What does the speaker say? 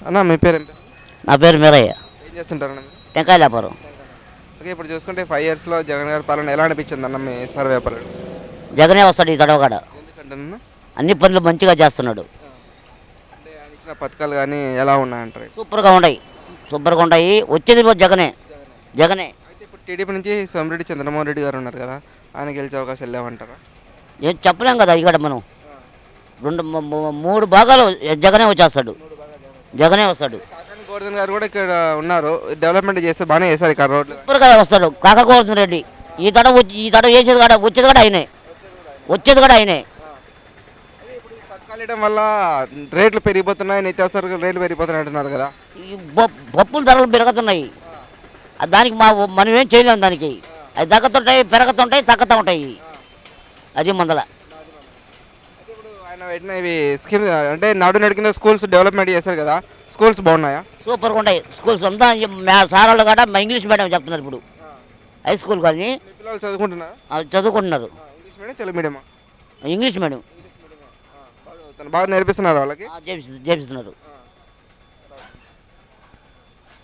అన్న మీ పేరు? నా పేరు మీరయ్య. ఏం చేస్తుంటారన్న మీరు? టెంకాయ వ్యాపారం ఓకే ఇప్పుడు చూసుకుంటే ఫైవ్ ఇయర్స్లో జగన్ గారి పాలన ఎలా అనిపించింది అన్న మీ సర్వే వ్యాపారం జగనే వస్తాడు ఈ ఎందుకంటే అన్ని పనులు మంచిగా చేస్తున్నాడు. అంటే ఆయన ఇచ్చిన పథకాలు కానీ ఎలా ఉన్నాయంటారు? సూపర్గా ఉన్నాయి సూపర్గా ఉన్నాయి వచ్చేది కూడా జగనే. జగనే. అయితే ఇప్పుడు టీడీపీ నుంచి సోమిరెడ్డి చంద్రమోహన్ రెడ్డి గారు ఉన్నారు కదా ఆయన గెలిచే అవకాశాలు లేవంటారా? ఏం చెప్పలేం కదా ఇక్కడ మనం. రెండు ము- ము- మూడు భాగాలు జగనే వచ్చేస్తాడు. జగనే వస్తాడు. గోవర్ధన్ గారు కూడా ఇక్కడ ఉన్నారు. డెవలప్మెంట్ చేస్తే బాగానే చేశారు ఇక్కడ రోడ్లు. సూపర్గా వస్తాడు. కాకగోవర్ధన్ రెడ్డి ఈ తడ ఈ తడ వేసేది కూడా వచ్చేది కూడా ఆయనే? వచ్చేది కూడా ఆయనే? అదే ఇప్పుడు వల్ల రేట్లు పెరిగిపోతున్నాయి నిత్యావసర రేట్లు పెరిగిపోతున్నాయి అంటున్నారు కదా. ఈ పప్పుల ధరలు పెరుగుతున్నాయి. దానికి మా మనం ఏం చేయలేము దానికి. అవి తగ్గుతుంటాయి పెరుగుతుంటాయి తగ్గుతూ ఉంటాయి. అది మందల. ఇప్పుడు ఆయన పెట్టిన ఇవి స్కీమ్ అంటే నాడు నేడు కింద స్కూల్స్ డెవలప్మెంట్ చేశారు కదా స్కూల్స్ బాగున్నాయా? సూపర్గా ఉంటాయి. స్కూల్స్ అంతా సార్ వాళ్ళు కూడా మా ఇంగ్లీష్ మీడియం చెప్తున్నారు ఇప్పుడు. హై స్కూల్ కానీ పిల్లలు చదువుకుంటున్నారా. చదువుకుంటున్నారు ఇంగ్లీష్ మీడియం తెలుగు మీడియమా ఇంగ్లీష్ మీడియం బాగా నేర్పిస్తున్నారు వాళ్ళకి? చేపిస్తున్నారు.